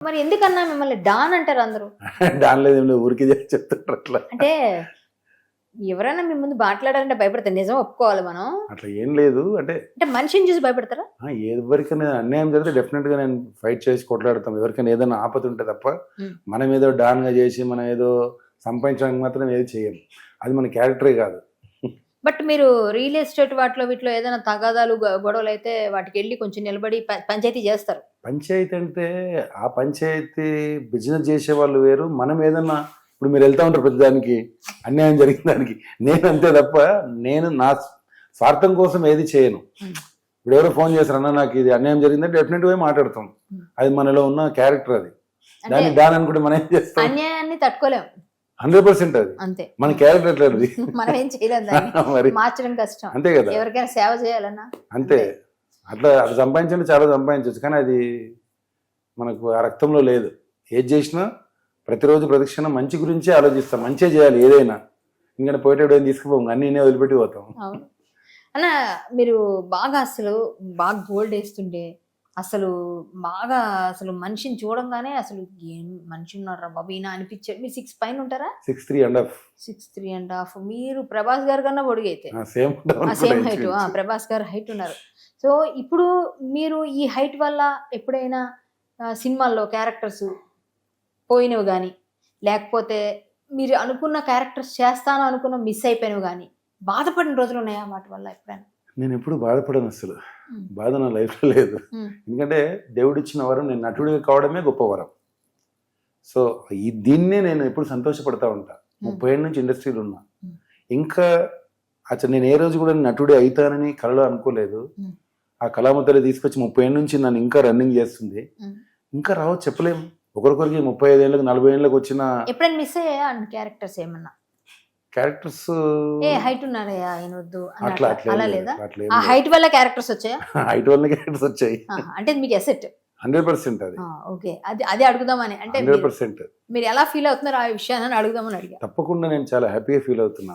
మరి ఎందుకన్నా మిమ్మల్ని డాన్ అంటారు అందరూ? ఏం లేదు ఊరికి చెప్తుంటారు అట్లా. అంటే ఎవరైనా మీ ముందు మాట్లాడాలంటే భయపడతారు నిజం ఒప్పుకోవాలి మనం. అట్లా ఏం లేదు అంటే అంటే మనిషిని చూసి భయపడతారా? ఎవరికైనా అన్యాయం జరిగితే డెఫినెట్గా నేను ఫైట్ చేసి కొట్లాడతాం. ఎవరికైనా ఏదైనా ఆపద ఉంటే తప్ప. మనం ఏదో డాన్గా చేసి మనం ఏదో సంపాదించడానికి మాత్రం ఏది చేయం అది మన క్యారెక్టరే కాదు. బట్ మీరు రియల్ ఎస్టేట్ వాటిలో వీటిలో ఏదైనా తగాదాలు గొడవలు అయితే వాటికి వెళ్ళి కొంచెం నిలబడి పంచాయతీ చేస్తారు. పంచాయతీ అంటే ఆ పంచాయతీ బిజినెస్ చేసే వాళ్ళు వేరు. మనం ఏదన్నా ఇప్పుడు మీరు వెళ్తా ఉంటారు ప్రతి దానికి అన్యాయం జరిగిన దానికి. నేను అంతే తప్ప నేను నా స్వార్థం కోసం ఏది చేయను. ఇప్పుడు ఎవరో ఫోన్ చేస్తారు అన్న నాకు ఇది అన్యాయం జరిగిందంటే డెఫినెట్గా మాట్లాడతాం. అది మనలో ఉన్న క్యారెక్టర్ అది. దాన్ని దాని అనుకుంటే మనం ఏం చేస్తాం? అన్యాయాన్ని తట్టుకోలేం. హండ్రెడ్ పర్సెంట్ అది. అంతే. మన క్యారెక్టర్ ఎట్లా మనం ఏం చేయలేం దాన్ని. మరి మార్చడం కష్టం. అంతే కదా. ఎవరికైనా సేవ చేయాలన్నా. అంతే. అట్లా అది సంపాదించండి చాలా సంపాదించవచ్చు. కానీ అది మనకు ఆ రక్తంలో లేదు. ఏది చేసినా ప్రతిరోజు ప్రదక్షిణ మంచి గురించే ఆలోచిస్తాం. మంచిగా చేయాలి ఏదైనా. ఎందుకంటే పోయేటప్పుడు ఏం తీసుకుపోం అన్ని నేనే వదిలిపెట్టి పోతాం. అన్న మీరు బాగా అసలు బాగా గోల్డ్ వేస్తుండే అసలు బాగా అసలు మనిషిని చూడంగానే అసలు ఏం మనిషి ఉన్నారా బాబు? ఈయన అనిపించాడు మీరు సిక్స్ పైన ఉంటారా? Six three and half. Six three and half. మీరు ప్రభాస్ గారు కన్నా పొడిగైతే సేమ్ సేమ్ హైట్. ప్రభాస్ గారు హైట్ ఉన్నారు. సో ఇప్పుడు మీరు ఈ హైట్ వల్ల ఎప్పుడైనా సినిమాల్లో క్యారెక్టర్స్ పోయినవి కానీ లేకపోతే మీరు అనుకున్న క్యారెక్టర్స్ చేస్తాను అనుకున్న మిస్ అయిపోయినవి కానీ బాధపడిన రోజులు ఉన్నాయా వాటి వల్ల ఎప్పుడైనా? నేను ఎప్పుడు బాధపడను అసలు. బాధ నా లైఫ్లో లేదు. ఎందుకంటే దేవుడు ఇచ్చిన వరం నేను నటుడిగా కావడమే గొప్ప వరం సో ఈ దీన్నే నేను ఎప్పుడు సంతోషపడతా ఉంటా ముప్పై ఏళ్ళ నుంచి ఇండస్ట్రీలో ఉన్నా. ఇంకా అసలు నేను ఏ రోజు కూడా నటుడే అవుతానని కలలో అనుకోలేదు. ఆ కళామతలు తీసుకొచ్చి ముప్పై ఏళ్ళ నుంచి నన్ను ఇంకా రన్నింగ్ చేస్తుంది. ఇంకా రావచ్చు చెప్పలేము ఒకరికొరికి ముప్పై ఐదు ఏళ్ళకి నలభై ఏళ్ళకి వచ్చిన ఎప్పుడైనా మిస్ అయ్యా క్యారెక్టర్స్ ఏమన్నా క్యారెక్టర్స్ ఏ హైట్ ఉన్నారయ్యా ఆయన వద్దు అట్లా అలా లేదు, ఆ. హైట్ వల్ల క్యారెక్టర్స్ వచ్చాయా? హైట్ వల్ల క్యారెక్టర్స్ వచ్చాయి. అంటే మీకు ఎసెట్ హండ్రెడ్ పర్సెంట్ అది. ఓకే. అది అదే అడుగుదామని అంటే హండ్రెడ్ పర్సెంట్ మీరు ఎలా ఫీల్ అవుతున్నారు ఆ విషయాన్ని అడుగుదామని అడిగా. తప్పకుండా నేను చాలా హ్యాపీగా ఫీల్ అవుతున్నా.